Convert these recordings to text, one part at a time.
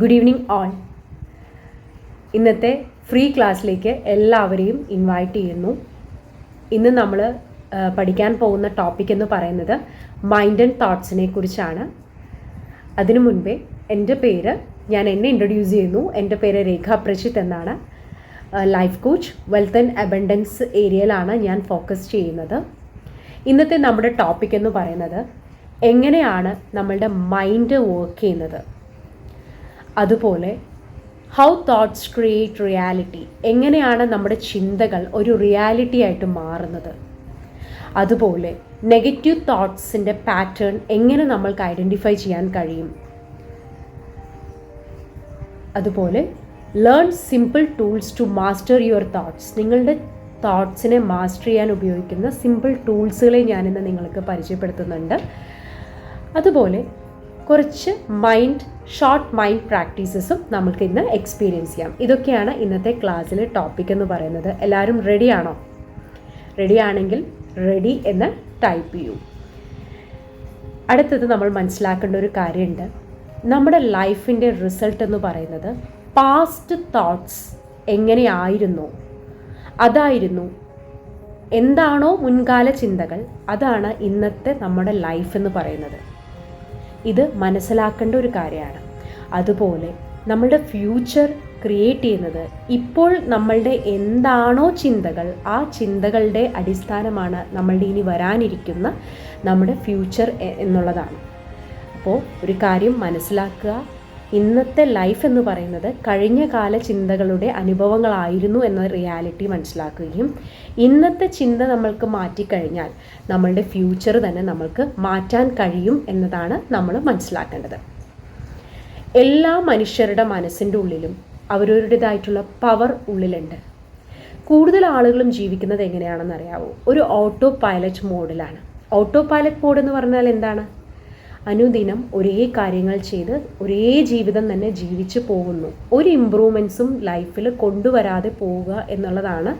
Good evening all ഇന്നത്തെ free ക്ലാസ്സിലേക്ക് എല്ലാവരെയും ഇൻവൈറ്റ് ചെയ്യുന്നു. ഇന്ന് നമ്മൾ പഠിക്കാൻ പോകുന്ന ടോപ്പിക് എന്ന് പറയുന്നത് മൈൻഡ് ആൻഡ് തോട്ട്സിനെ കുറിച്ചാണ്. അതിനു മുൻപേ എന്റെ പേര് ഞാൻ എന്നെ ഇൻട്രൊഡ്യൂസ് ചെയ്യുന്നു. എന്റെ പേര് രേഖ പ്രജിത്ത് എന്നാണ്. Life coach wealth and abundance ഏരിയയിലാണ് ഞാൻ ഫോക്കസ് ചെയ്യുന്നത്. ഇന്നത്തെ നമ്മുടെ ടോപ്പിക് എന്ന് പറയുന്നത് എങ്ങനെയാണ് നമ്മളുടെ മൈൻഡ് വർക്ക് ചെയ്യുന്നത്? അതുപോലെ ഹൗ തോട്ട്സ് ക്രിയേറ്റ് റിയാലിറ്റി എങ്ങനെയാണ് നമ്മുടെ ചിന്തകൾ ഒരു റിയാലിറ്റി ആയിട്ട് മാറുന്നത്? അതുപോലെ നെഗറ്റീവ് തോട്ട്സിന്റെ പാറ്റേൺ എങ്ങനെ നമ്മൾക്ക് ഐഡന്റിഫൈ ചെയ്യാൻ കഴിയും? അതുപോലെ learn simple tools to master your thoughts നിങ്ങളുടെ തോട്ട്സിനെ മാസ്റ്റർ ചെയ്യാൻ ഉപയോഗിക്കുന്ന സിമ്പിൾ ടൂൾസുകളെ ഞാനിന്ന് നിങ്ങൾക്ക് പരിചയപ്പെടുത്തുന്നുണ്ട്. അതുപോലെ കുറച്ച് മൈൻഡ് ഷോർട്ട് മൈൻഡ് പ്രാക്ടീസസും നമുക്ക് ഇന്ന് എക്സ്പീരിയൻസ് ചെയ്യാം. ഇതൊക്കെയാണ് ഇന്നത്തെ ക്ലാസ്സിലെ ടോപ്പിക് എന്ന് പറയുന്നത്. എല്ലാവരും റെഡിയാണോ റെഡി ആണെങ്കിൽ റെഡി എന്ന് ടൈപ്പ് ചെയ്യൂ. അടുത്തത് നമ്മൾ മനസ്സിലാക്കേണ്ട ഒരു കാര്യമുണ്ട്. നമ്മുടെ ലൈഫിന്റെ റിസൾട്ട് എന്ന് പറയുന്നത് പാസ്റ്റ് തോട്ട്സ് എങ്ങനെയായിരുന്നു? അതായിരുന്നു എന്താണോ മുൻകാല ചിന്തകൾ അതാണ് ഇന്നത്തെ നമ്മുടെ ലൈഫ് എന്ന് പറയുന്നത്. ഇത് മനസ്സിലാക്കേണ്ട ഒരു കാര്യമാണ്. അതുപോലെ നമ്മളുടെ ഫ്യൂച്ചർ ക്രിയേറ്റ് ചെയ്യുന്നത് ഇപ്പോൾ നമ്മളുടെ എന്താണോ ചിന്തകൾ ആ ചിന്തകളുടെ അടിസ്ഥാനമാണ് നമ്മളുടെ ഇനി വരാനിരിക്കുന്ന നമ്മുടെ ഫ്യൂച്ചർ എന്നുള്ളതാണ്. അപ്പോൾ ഒരു കാര്യം മനസ്സിലാക്കുക ഇന്നത്തെ ലൈഫ് എന്ന് പറയുന്നത് കഴിഞ്ഞ കാല ചിന്തകളുടെ അനുഭവങ്ങളായിരുന്നു എന്ന റിയാലിറ്റി മനസ്സിലാക്കുകയും ഇന്നത്തെ ചിന്ത നമ്മൾക്ക് മാറ്റിക്കഴിഞ്ഞാൽ നമ്മളുടെ ഫ്യൂച്ചർ തന്നെ നമ്മൾക്ക് മാറ്റാൻ കഴിയും എന്നതാണ് നമ്മൾ മനസ്സിലാക്കേണ്ടത്. എല്ലാ മനുഷ്യരുടെ മനസ്സിന്റെ ഉള്ളിലും അവരവരുടേതായിട്ടുള്ള പവർ ഉള്ളിലുണ്ട്. കൂടുതൽ ആളുകളും ജീവിക്കുന്നത് എങ്ങനെയാണെന്ന് അറിയാവോ? ഒരു ഓട്ടോ പൈലറ്റ് മോഡിലാണ് ഓട്ടോ പൈലറ്റ് മോഡ് എന്ന് പറഞ്ഞാൽ എന്താണ്? അനുദിനം ഒരേ കാര്യങ്ങൾ ചെയ്ത് ഒരേ ജീവിതം തന്നെ ജീവിച്ചു പോകുന്നു. ഒരു ഇമ്പ്രൂവ്മെൻസും ലൈഫിൽ കൊണ്ടുവരാതെ പോവുക എന്നുള്ളതാണ്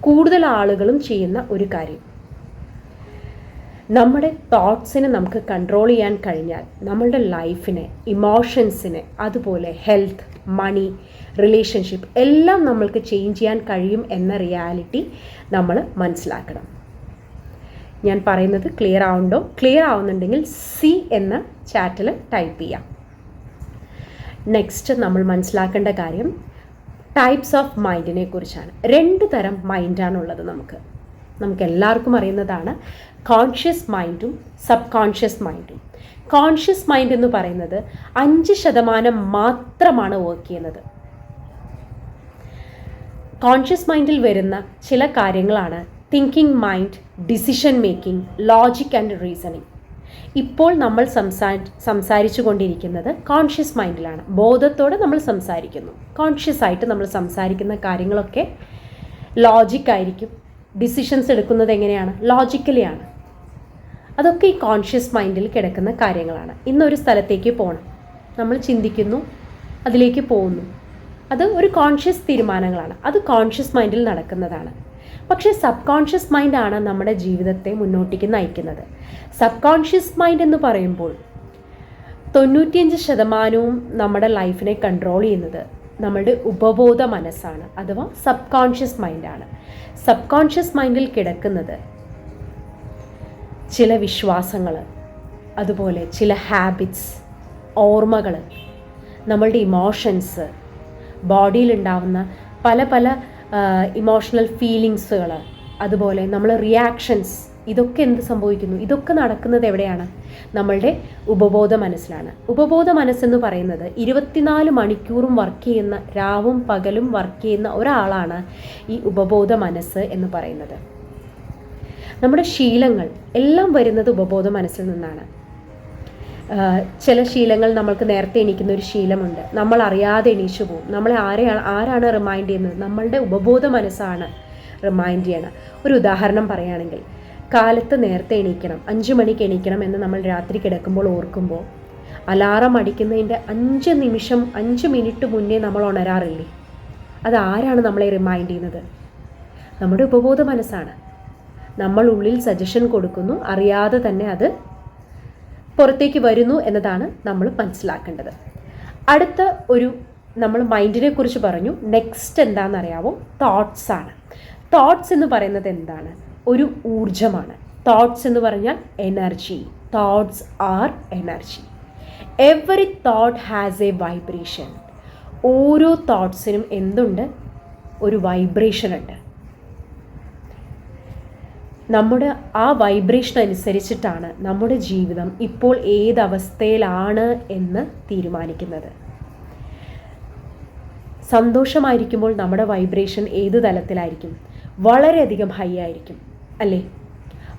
കൂടുതൽ ആളുകളും ചെയ്യുന്ന ഒരു കാര്യം. നമ്മുടെ തോട്ട്സിനെ നമുക്ക് കൺട്രോൾ ചെയ്യാൻ കഴിഞ്ഞാൽ നമ്മളുടെ ലൈഫിനെ ഇമോഷൻസിനെ അതുപോലെ ഹെൽത്ത് മണി റിലേഷൻഷിപ്പ് എല്ലാം നമ്മൾക്ക് ചേഞ്ച് ചെയ്യാൻ കഴിയും എന്ന റിയാലിറ്റി നമ്മൾ മനസ്സിലാക്കണം. ഞാൻ പറയുന്നത് ക്ലിയർ ആവുന്നുണ്ടോ ക്ലിയർ ആവുന്നുണ്ടെങ്കിൽ സി എന്ന ചാറ്റിൽ ടൈപ്പ് ചെയ്യാം. നെക്സ്റ്റ് നമ്മൾ മനസ്സിലാക്കേണ്ട കാര്യം ടൈപ്സ് ഓഫ് മൈൻഡിനെ കുറിച്ചാണ്. രണ്ട് തരം മൈൻഡാണുള്ളത് നമുക്ക്. നമുക്ക് എല്ലാവർക്കും അറിയുന്നതാണ് കോൺഷ്യസ് മൈൻഡും സബ് കോൺഷ്യസ് മൈൻഡും കോൺഷ്യസ് മൈൻഡ് എന്ന് പറയുന്നത് അഞ്ച് ശതമാനം മാത്രമാണ് വർക്ക് ചെയ്യുന്നത്. കോൺഷ്യസ് മൈൻഡിൽ വരുന്ന ചില കാര്യങ്ങളാണ് thinking mind decision making logic and reasoning ഇപ്പോൾ നമ്മൾ സംസാ സംസാരിച്ചു കൊണ്ടിരിക്കുന്നത് കോൺഷ്യസ് മൈൻഡിലാണ് ബോധത്തോടെ നമ്മൾ സംസാരിക്കുന്നു. കോൺഷ്യസ് ആയിട്ട് നമ്മൾ സംസാരിക്കുന്ന കാര്യങ്ങളൊക്കെ ലോജിക് ആയിരിക്കും. ഡിസിഷൻസ് എടുക്കുന്നത് എങ്ങനെയാണ്? ലോജിക്കലി ആണ്. അതൊക്കെ ഈ കോൺഷ്യസ് മൈൻഡിൽ കിടക്കുന്ന കാര്യങ്ങളാണ്. ഇന്നൊരു സ്ഥലത്തേക്ക് പോകണം നമ്മൾ ചിന്തിക്കുന്നു അതിലേക്ക് പോകുന്നു. അത് ഒരു കോൺഷ്യസ് തീരുമാനങ്ങളാണ്. അത് കോൺഷ്യസ് മൈൻഡിൽ നടക്കുന്നതാണ്. പക്ഷേ സബ് കോൺഷ്യസ് മൈൻഡാണ് നമ്മുടെ ജീവിതത്തെ മുന്നോട്ടേക്ക് നയിക്കുന്നത്. സബ് കോൺഷ്യസ് മൈൻഡ് എന്ന് പറയുമ്പോൾ തൊണ്ണൂറ്റിയഞ്ച് ശതമാനവും നമ്മുടെ ലൈഫിനെ കൺട്രോൾ ചെയ്യുന്നത് നമ്മളുടെ ഉപബോധ മനസ്സാണ് അഥവാ സബ് കോൺഷ്യസ് മൈൻഡാണ് സബ് കോൺഷ്യസ് മൈൻഡിൽ കിടക്കുന്നത് ചില വിശ്വാസങ്ങൾ അതുപോലെ ചില ഹാബിറ്റ്സ് ഓർമ്മകൾ നമ്മളുടെ ഇമോഷൻസ് ബോഡിയിലുണ്ടാവുന്ന പല പല ഇമോഷണൽ ഫീലിങ്സുകൾ അതുപോലെ നമ്മൾ റിയാക്ഷൻസ് ഇതൊക്കെ എന്ത് സംഭവിക്കുന്നു? ഇതൊക്കെ നടക്കുന്നത് എവിടെയാണ്? നമ്മളുടെ ഉപബോധ മനസ്സിലാണ്. ഉപബോധ മനസ്സെന്ന് പറയുന്നത് ഇരുപത്തിനാല് മണിക്കൂറും വർക്ക് ചെയ്യുന്ന രാവും പകലും വർക്ക് ചെയ്യുന്ന ഒരാളാണ് ഈ ഉപബോധ മനസ്സ് എന്ന് പറയുന്നത്. നമ്മുടെ ശീലങ്ങൾ എല്ലാം വരുന്നത് ഉപബോധ മനസ്സിൽ നിന്നാണ്. ചില ശീലങ്ങൾ നമ്മൾക്ക് നേരത്തെ എണീക്കുന്ന ഒരു ശീലമുണ്ട്. നമ്മൾ അറിയാതെ എണീച്ചു പോകും. നമ്മളെ ആരെയാണ് ആരാണ് റിമൈൻഡ് ചെയ്യുന്നത്? നമ്മളുടെ ഉപബോധ മനസ്സാണ് റിമൈൻഡ് ചെയ്യണം. ഒരു ഉദാഹരണം പറയുകയാണെങ്കിൽ കാലത്ത് നേരത്തെ എണീക്കണം അഞ്ച് മണിക്ക് എണീക്കണം എന്ന് നമ്മൾ രാത്രി കിടക്കുമ്പോൾ ഓർക്കുമ്പോൾ അലാറം അടിക്കുന്നതിന്റെ അഞ്ച് നിമിഷം അഞ്ച് മിനിറ്റ് മുന്നേ നമ്മൾ ഉണരാറില്ലേ? അത് ആരാണ് നമ്മളെ റിമൈൻഡ് ചെയ്യുന്നത്? നമ്മുടെ ഉപബോധ മനസ്സാണ്. നമ്മൾ ഉള്ളിൽ സജഷൻ കൊടുക്കുന്നു അറിയാതെ തന്നെ അത് പുറത്തേക്ക് വരുന്നു എന്നതാണ് നമ്മൾ മനസ്സിലാക്കേണ്ടത്. അടുത്ത ഒരു നമ്മൾ മൈൻഡിനെ കുറിച്ച് പറഞ്ഞു. നെക്സ്റ്റ് എന്താണെന്നറിയാവോ? തോട്ട്സ് ആണ്. തോട്ട്സ് എന്ന് പറയുന്നത് എന്താണ്? ഒരു ഊർജമാണ് തോട്ട്സ് എന്ന് പറഞ്ഞാൽ energy thoughts are energy every thought has a vibration ഓരോ തോട്ട്സിനും എന്തുണ്ട്? ഒരു വൈബ്രേഷൻ ഉണ്ട്. നമ്മുടെ ആ വൈബ്രേഷൻ അനുസരിച്ചിട്ടാണ് നമ്മുടെ ജീവിതം ഇപ്പോൾ ഏതവസ്ഥയിലാണ് എന്ന് തീരുമാനിക്കുന്നത്. സന്തോഷമായിരിക്കുമ്പോൾ നമ്മുടെ വൈബ്രേഷൻ ഏത് തലത്തിലായിരിക്കും? വളരെയധികം ഹൈ ആയിരിക്കും അല്ലേ?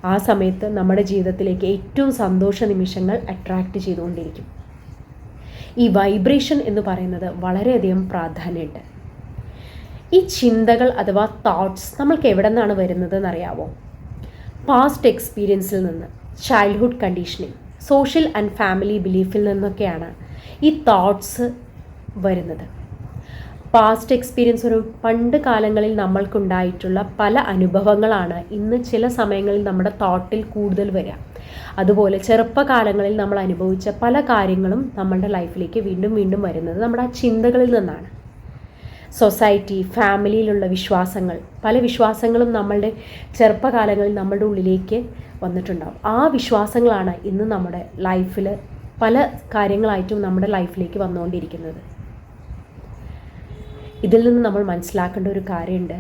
ആ സമയത്ത് നമ്മുടെ ജീവിതത്തിലേക്ക് ഏറ്റവും സന്തോഷ നിമിഷങ്ങൾ അട്രാക്റ്റ് ചെയ്തുകൊണ്ടിരിക്കും. ഈ വൈബ്രേഷൻ എന്ന് പറയുന്നത് വളരെയധികം പ്രാധാന്യമുണ്ട്. ഈ ചിന്തകൾ അഥവാ തോട്ട്സ് നമ്മൾക്ക് എവിടെ നിന്നാണ് വരുന്നത് എന്നറിയാവോ? പാസ്റ്റ് എക്സ്പീരിയൻസിൽ നിന്ന് childhood conditioning social and family ബിലീഫിൽ നിന്നൊക്കെയാണ് ഈ തോട്ട്സ് വരുന്നത്. പാസ്റ്റ് എക്സ്പീരിയൻസ് ഒരു പണ്ട് കാലങ്ങളിൽ നമ്മൾക്കുണ്ടായിട്ടുള്ള പല അനുഭവങ്ങളാണ് ഇന്ന് ചില സമയങ്ങളിൽ നമ്മുടെ തോട്ടിൽ കൂടുതൽ വരിക. അതുപോലെ ചെറുപ്പകാലങ്ങളിൽ നമ്മൾ അനുഭവിച്ച പല കാര്യങ്ങളും നമ്മളുടെ ലൈഫിലേക്ക് വീണ്ടും വീണ്ടും വരുന്നത് നമ്മുടെ ആ ചിന്തകളിൽ നിന്നാണ്. സൊസൈറ്റി ഫാമിലിയിലുള്ള വിശ്വാസങ്ങൾ. പല വിശ്വാസങ്ങളും നമ്മളുടെ ചെറുപ്പകാലങ്ങളിൽ നമ്മളുടെ ഉള്ളിലേക്ക് വന്നിട്ടുണ്ടാവും. ആ വിശ്വാസങ്ങളാണ് ഇന്ന് നമ്മുടെ ലൈഫിൽ പല കാര്യങ്ങളായിട്ടും നമ്മുടെ ലൈഫിലേക്ക് വന്നുകൊണ്ടിരിക്കുന്നത്. ഇതിൽ നിന്ന് നമ്മൾ മനസ്സിലാക്കേണ്ട ഒരു കാര്യമുണ്ട്.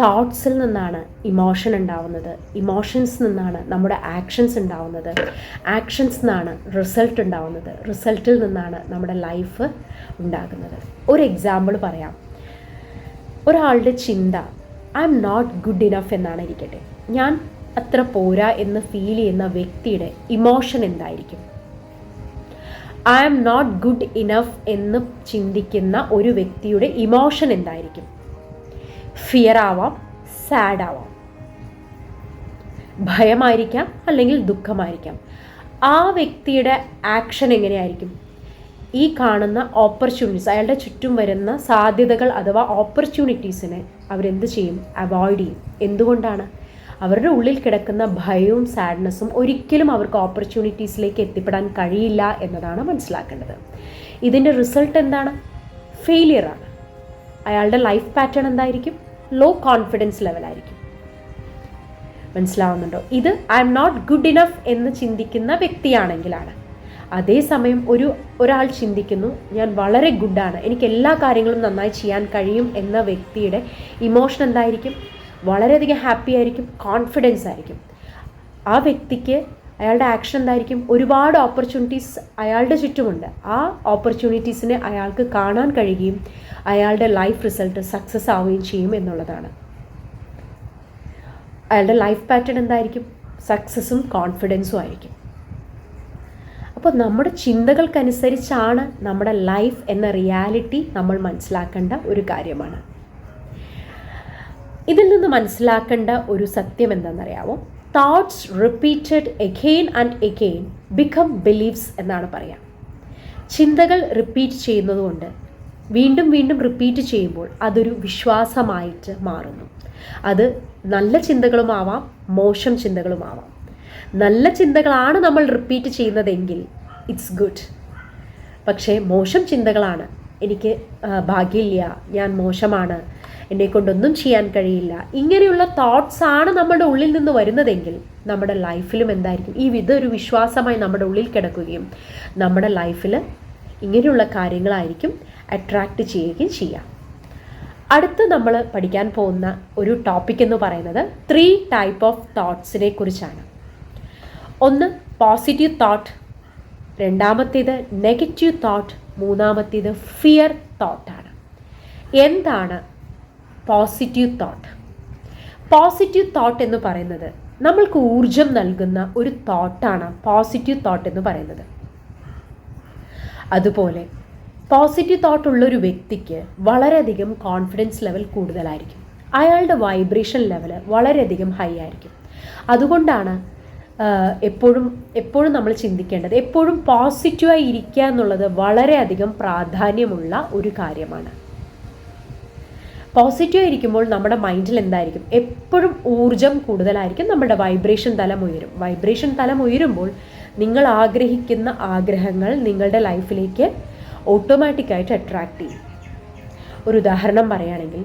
തോട്ട്സിൽ നിന്നാണ് ഇമോഷൻ ഉണ്ടാവുന്നത്. ഇമോഷൻസ് നിന്നാണ് നമ്മുടെ ആക്ഷൻസ് ഉണ്ടാവുന്നത്. ആക്ഷൻസ് നിന്നാണ് റിസൾട്ട് ഉണ്ടാവുന്നത്. റിസൾട്ടിൽ നിന്നാണ് നമ്മുടെ ലൈഫ് ഉണ്ടാകുന്നത്. ഒരു എക്സാമ്പിൾ പറയാം. ഒരാളുടെ ചിന്ത I am not good enough എന്നാണ് ഇരിക്കട്ടെ. ഞാൻ അത്ര പോരാ എന്ന് ഫീൽ ചെയ്യുന്ന വ്യക്തിയുടെ ഇമോഷൻ എന്തായിരിക്കും? I am not good enough എന്ന് ചിന്തിക്കുന്ന ഒരു വ്യക്തിയുടെ ഇമോഷൻ എന്തായിരിക്കും? ഫിയർ ആവാം സാഡ് ആവാം. ഭയമായിരിക്കാം അല്ലെങ്കിൽ ദുഃഖമായിരിക്കാം. ആ വ്യക്തിയുടെ ആക്ഷൻ എങ്ങനെയായിരിക്കും? ഈ കാണുന്ന ഓപ്പർച്യൂണിറ്റീസ് അയാളുടെ ചുറ്റും വരുന്ന സാധ്യതകൾ അഥവാ ഓപ്പർച്യൂണിറ്റീസിനെ അവരെന്ത് ചെയ്യും? അവോയ്ഡ് ചെയ്യും. എന്തുകൊണ്ടാണ്? അവരുടെ ഉള്ളിൽ കിടക്കുന്ന ഭയവും സാഡ്നെസ്സും ഒരിക്കലും അവർക്ക് ഓപ്പർച്യൂണിറ്റീസിലേക്ക് എത്തിപ്പെടാൻ കഴിയില്ല എന്നതാണ് മനസ്സിലാക്കേണ്ടത്. ഇതിന്റെ റിസൾട്ട് എന്താണ്? ഫെയിലിയറാണ് അയാളുടെ ലൈഫ് പാറ്റേൺ എന്തായിരിക്കും? ലോ കോൺഫിഡൻസ് ലെവലായിരിക്കും മനസ്സിലാവുന്നുണ്ടോ? ഇത് I am not good enough എന്ന് ചിന്തിക്കുന്ന വ്യക്തിയാണെങ്കിലാണ്. അതേസമയം ഒരു ഒരാൾ ചിന്തിക്കുന്നു ഞാൻ വളരെ ഗുഡാണ്. എനിക്ക് എല്ലാ കാര്യങ്ങളും നന്നായി ചെയ്യാൻ കഴിയും എന്ന വ്യക്തിയുടെ ഇമോഷൻ എന്തായിരിക്കും? വളരെയധികം ഹാപ്പി ആയിരിക്കും കോൺഫിഡൻസ് ആയിരിക്കും. ആ വ്യക്തിക്ക് അയാളുടെ ആക്ഷൻ എന്തായിരിക്കും? ഒരുപാട് ഓപ്പർച്യൂണിറ്റീസ് അയാളുടെ ചുറ്റുമുണ്ട്. ആ ഓപ്പർച്യൂണിറ്റീസിനെ അയാൾക്ക് കാണാൻ കഴിയുകയും അയാളുടെ ലൈഫ് റിസൾട്ട് സക്സസ് ആവുകയും ചെയ്യും എന്നുള്ളതാണ്. അയാളുടെ ലൈഫ് പാറ്റേൺ എന്തായിരിക്കും? സക്സസ്സും കോൺഫിഡൻസും ആയിരിക്കും. അപ്പോൾ നമ്മുടെ ചിന്തകൾക്കനുസരിച്ചാണ് നമ്മുടെ ലൈഫ് എന്ന റിയാലിറ്റി നമ്മൾ മനസ്സിലാക്കേണ്ട ഒരു കാര്യമാണ്. ഇതിൽ നിന്ന് മനസ്സിലാക്കേണ്ട ഒരു സത്യം എന്താണെന്നറിയാമോ thoughts repeated again and again become beliefs എന്നാണ് പറയാം. ചിന്തകൾ റിപ്പീറ്റ് ചെയ്യുന്നതുകൊണ്ട് വീണ്ടും വീണ്ടും റിപ്പീറ്റ് ചെയ്യുമ്പോൾ അതൊരു വിശ്വാസമായിട്ട് മാറുന്നു. അത് നല്ല ചിന്തകളുമാവാം മോശം ചിന്തകളുമാവാം. നല്ല ചിന്തകളാണ് നമ്മൾ റിപ്പീറ്റ് ചെയ്യുന്നതെങ്കിൽ ഇറ്റ്സ് ഗുഡ് പക്ഷേ മോശം ചിന്തകളാണ്. എനിക്ക് ഭാഗ്യമില്ല. ഞാൻ മോശമാണ്. എന്നെ കൊണ്ടൊന്നും ചെയ്യാൻ കഴിയില്ല. ഇങ്ങനെയുള്ള തോട്ട്സ് ആണ് നമ്മുടെ ഉള്ളിൽ നിന്ന് വരുന്നതെങ്കിൽ നമ്മുടെ ലൈഫിലും എന്തായിരിക്കും? ഈ ഇതൊരു വിശ്വാസമായി നമ്മുടെ ഉള്ളിൽ കിടക്കുകയും നമ്മുടെ ലൈഫിൽ ഇങ്ങനെയുള്ള കാര്യങ്ങളായിരിക്കും അട്രാക്റ്റ് ചെയ്യുകയും ചെയ്യാം. അടുത്ത് നമ്മൾ പഠിക്കാൻ പോകുന്ന ഒരു ടോപ്പിക് എന്ന് പറയുന്നത് ത്രീ ടൈപ്പ് ഓഫ് തോട്ട്സിനെ കുറിച്ചാണ്. ഒന്ന് പോസിറ്റീവ് തോട്ട് രണ്ടാമത്തേത് നെഗറ്റീവ് തോട്ട് മൂന്നാമത്തേത് ഫിയർ തോട്ടാണ് എന്താണ് പോസിറ്റീവ് തോട്ട് പോസിറ്റീവ് തോട്ട് എന്ന് പറയുന്നത് നമ്മൾക്ക് ഊർജം നൽകുന്ന ഒരു തോട്ടാണ് പോസിറ്റീവ് തോട്ട് എന്ന് പറയുന്നത്. അതുപോലെ പോസിറ്റീവ് തോട്ട് ഉള്ളൊരു വ്യക്തിക്ക് വളരെയധികം കോൺഫിഡൻസ് ലെവൽ കൂടുതലായിരിക്കും. അയാളുടെ വൈബ്രേഷൻ ലെവൽ വളരെയധികം ഹൈ ആയിരിക്കും. അതുകൊണ്ടാണ് എപ്പോഴും എപ്പോഴും നമ്മൾ ചിന്തിക്കേണ്ടത് എപ്പോഴും പോസിറ്റീവായി ഇരിക്കുക എന്നുള്ളത് വളരെയധികം പ്രാധാന്യമുള്ള ഒരു കാര്യമാണ്. പോസിറ്റീവ് ഇരിക്കുമ്പോൾ നമ്മുടെ മൈൻഡിൽ എന്തായിരിക്കും? എപ്പോഴും ഊർജം കൂടുതലായിരിക്കും നമ്മുടെ വൈബ്രേഷൻ തലം ഉയരും. വൈബ്രേഷൻ തലം ഉയരുമ്പോൾ നിങ്ങൾ ആഗ്രഹിക്കുന്ന ആഗ്രഹങ്ങൾ നിങ്ങളുടെ ലൈഫിലേക്ക് ഓട്ടോമാറ്റിക്കായിട്ട് അട്രാക്റ്റ് ചെയ്യും. ഒരു ഉദാഹരണം പറയുകയാണെങ്കിൽ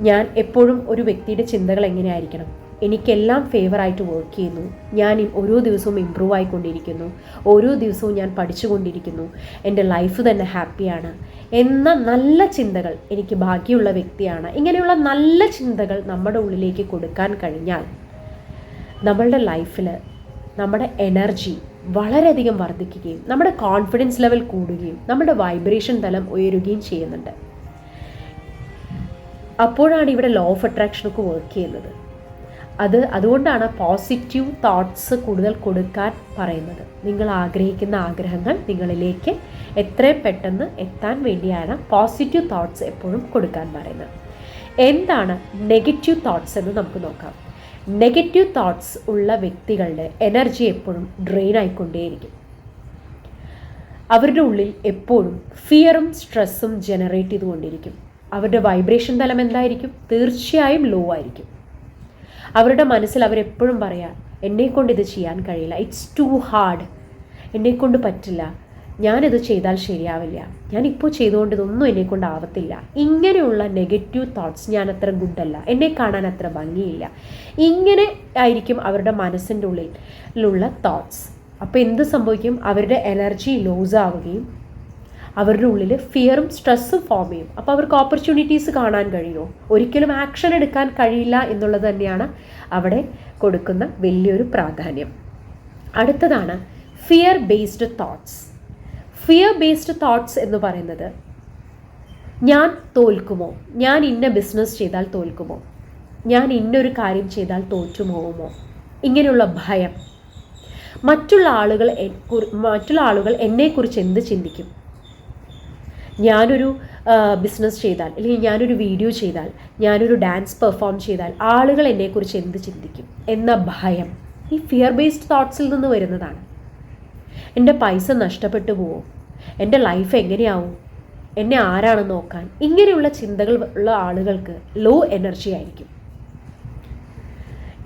ഞാൻ എപ്പോഴും ഒരു വ്യക്തിയുടെ ചിന്തകൾ എങ്ങനെയായിരിക്കണം? എനിക്കെല്ലാം ഫേവറായിട്ട് വർക്ക് ചെയ്യുന്നു. ഞാൻ ഓരോ ദിവസവും ഇമ്പ്രൂവ് ആയിക്കൊണ്ടിരിക്കുന്നു. ഓരോ ദിവസവും ഞാൻ പഠിച്ചുകൊണ്ടിരിക്കുന്നു. എന്റെ ലൈഫ് തന്നെ ഹാപ്പിയാണ് എന്ന നല്ല ചിന്തകൾ എനിക്ക് ഭാഗ്യമുള്ള വ്യക്തിയാണ്. ഇങ്ങനെയുള്ള നല്ല ചിന്തകൾ നമ്മുടെ ഉള്ളിലേക്ക് കൊടുക്കാൻ കഴിഞ്ഞാൽ നമ്മളുടെ ലൈഫിൽ നമ്മുടെ എനർജി വളരെയധികം വർദ്ധിക്കുകയും നമ്മുടെ കോൺഫിഡൻസ് ലെവൽ കൂടുകയും നമ്മുടെ വൈബ്രേഷൻ തലം ഉയരുകയും ചെയ്യുന്നുണ്ട്. അപ്പോഴാണ് ഇവിടെ ലോ ഓഫ് അട്രാക്ഷനൊക്കെ വർക്ക് ചെയ്യുന്നത്. അത് അതുകൊണ്ടാണ് പോസിറ്റീവ് തോട്ട്സ് കൂടുതൽ കൊടുക്കാൻ പറയുന്നത്. നിങ്ങൾ ആഗ്രഹിക്കുന്ന ആഗ്രഹങ്ങൾ നിങ്ങളിലേക്ക് എത്രയും പെട്ടെന്ന് എത്താൻ വേണ്ടിയാണ് പോസിറ്റീവ് തോട്ട്സ് എപ്പോഴും കൊടുക്കാൻ പറയുന്നത്. എന്താണ് നെഗറ്റീവ് തോട്ട്സ് എന്ന് നമുക്ക് നോക്കാം. നെഗറ്റീവ് തോട്ട്സ് ഉള്ള വ്യക്തികളുടെ എനർജി എപ്പോഴും ഡ്രെയിൻ ആയിക്കൊണ്ടേയിരിക്കും. അവരുടെ ഉള്ളിൽ എപ്പോഴും ഫിയറും സ്ട്രെസ്സും ജനറേറ്റ് ചെയ്തുകൊണ്ടിരിക്കും. അവരുടെ വൈബ്രേഷൻ തലം എന്തായിരിക്കും? തീർച്ചയായും ലോ ആയിരിക്കും. അവരുടെ മനസ്സിൽ അവരെപ്പോഴും പറയാം എന്നെക്കൊണ്ട് ഇത് ചെയ്യാൻ കഴിയില്ല. ഇറ്റ്സ് ടു ഹാർഡ് എന്നെക്കൊണ്ട് പറ്റില്ല. ഞാനിത് ചെയ്താൽ ശരിയാവില്ല. ഞാനിപ്പോൾ ചെയ്തുകൊണ്ട് ഇതൊന്നും എന്നെക്കൊണ്ട് ആവത്തില്ല. ഇങ്ങനെയുള്ള നെഗറ്റീവ് തോട്ട്സ് ഞാൻ അത്ര ഗുഡല്ല. എന്നെ കാണാൻ അത്ര ഭംഗിയില്ല. ഇങ്ങനെ ആയിരിക്കും അവരുടെ മനസ്സിന്റെ ഉള്ളിലുള്ള തോട്ട്സ് അപ്പോൾ എന്ത് സംഭവിക്കും? അവരുടെ എനർജി ലോസ് ആവുകയും അവരുടെ ഉള്ളിൽ ഫിയറും സ്ട്രെസ്സും ഫോം ചെയ്യും. അപ്പോൾ അവർക്ക് ഓപ്പർച്യൂണിറ്റീസ് കാണാൻ കഴിയുമോ? ഒരിക്കലും ആക്ഷൻ എടുക്കാൻ കഴിയില്ല എന്നുള്ളത് തന്നെയാണ് അവിടെ കൊടുക്കുന്ന വലിയൊരു പ്രാധാന്യം. അടുത്തതാണ് fear based thoughts fear based thoughts എന്ന് പറയുന്നത് ഞാൻ തോൽക്കുമോ? ഞാൻ ഇന്ന ബിസിനസ് ചെയ്താൽ തോൽക്കുമോ? ഞാൻ ഇന്നൊരു കാര്യം ചെയ്താൽ തോറ്റു പോകുമോ ഇങ്ങനെയുള്ള ഭയം. മറ്റുള്ള ആളുകൾ മറ്റുള്ള ആളുകൾ എന്നെക്കുറിച്ച് എന്ത് ചിന്തിക്കും? ഞാനൊരു ബിസിനസ് ചെയ്താൽ അല്ലെങ്കിൽ ഞാനൊരു വീഡിയോ ചെയ്താൽ ഞാനൊരു ഡാൻസ് പെർഫോം ചെയ്താൽ ആളുകൾ എന്നെക്കുറിച്ച് എന്ത് ചിന്തിക്കും? എന്ന ഭയം ഈ ഫിയർ ബേസ്ഡ് തോട്ട്സിൽ നിന്ന് വരുന്നതാണ്. എന്റെ പൈസ നഷ്ടപ്പെട്ടു പോവും? എന്റെ ലൈഫ് എങ്ങനെയാവും? എന്നെ ആരാണ് നോക്കാൻ? ഇങ്ങനെയുള്ള ചിന്തകൾ ഉള്ള ആളുകൾക്ക് ലോ എനർജി ആയിരിക്കും.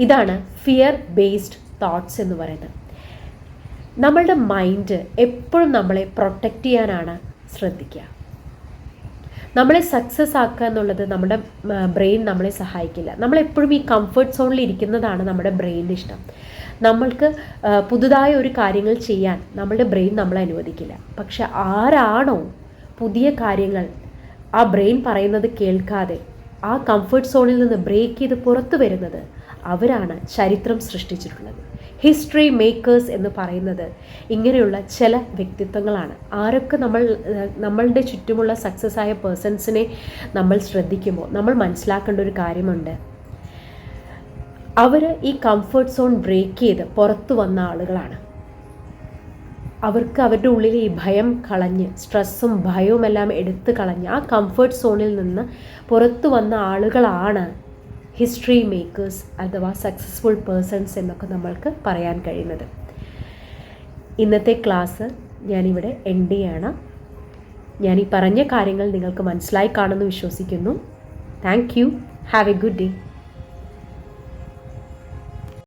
ഇതാണ് ഫിയർ ബേസ്ഡ് തോട്ട്സ് എന്ന് പറയുന്നത്. നമ്മളുടെ മൈൻഡ് എപ്പോഴും നമ്മളെ പ്രൊട്ടക്റ്റ് ചെയ്യാനാണ് ശ്രദ്ധിക്കുക. നമ്മളെ സക്സസ് ആക്കുക എന്നുള്ളത് നമ്മുടെ ബ്രെയിൻ നമ്മളെ സഹായിക്കില്ല. നമ്മളെപ്പോഴും ഈ കംഫർട്ട് സോണിൽ ഇരിക്കുന്നതാണ് നമ്മുടെ ബ്രെയിനിന് ഇഷ്ടം. നമ്മൾക്ക് പുതുതായ ഒരു കാര്യങ്ങൾ ചെയ്യാൻ നമ്മുടെ ബ്രെയിൻ നമ്മളെ അനുവദിക്കില്ല. പക്ഷെ ആരാണോ പുതിയ കാര്യങ്ങൾ ആ ബ്രെയിൻ പറയുന്നത് കേൾക്കാതെ ആ കംഫർട്ട് സോണിൽ നിന്ന് ബ്രേക്ക് ചെയ്ത് പുറത്തു വരുന്നത് അവരാണ് ചരിത്രം സൃഷ്ടിച്ചിട്ടുള്ളത്. ഹിസ്റ്ററി മേക്കേഴ്സ് എന്ന് പറയുന്നത് ഇങ്ങനെയുള്ള ചില വ്യക്തിത്വങ്ങളാണ്. ആരൊക്കെ നമ്മൾ നമ്മളുടെ ചുറ്റുമുള്ള സക്സസ് ആയ പേഴ്സൺസിനെ നമ്മൾ ശ്രദ്ധിക്കുമ്പോൾ നമ്മൾ മനസ്സിലാക്കേണ്ട ഒരു കാര്യമുണ്ട്. അവർ ഈ കംഫർട്ട് സോൺ ബ്രേക്ക് ചെയ്ത് പുറത്തു വന്ന ആളുകളാണ്. അവർക്ക് അവരുടെ ഉള്ളിൽ ഈ ഭയം കളഞ്ഞ് സ്ട്രെസ്സും ഭയവുമെല്ലാം എടുത്തു കളഞ്ഞ് ആ കംഫർട്ട് സോണിൽ നിന്ന് പുറത്തു വന്ന ആളുകളാണ് ഹിസ്റ്ററി മേക്കേഴ്സ് അഥവാ സക്സസ്ഫുൾ പേഴ്സൺസ് എന്നൊക്കെ നമ്മൾക്ക് പറയാൻ കഴിയുന്നത്. ഇന്നത്തെ ക്ലാസ് ഞാനിവിടെ എൻഡ് ചെയ്യാണ്. ഞാൻ ഈ പറഞ്ഞ കാര്യങ്ങൾ നിങ്ങൾക്ക് മനസ്സിലായി കാണുമെന്ന് വിശ്വസിക്കുന്നു. Thank you have a good day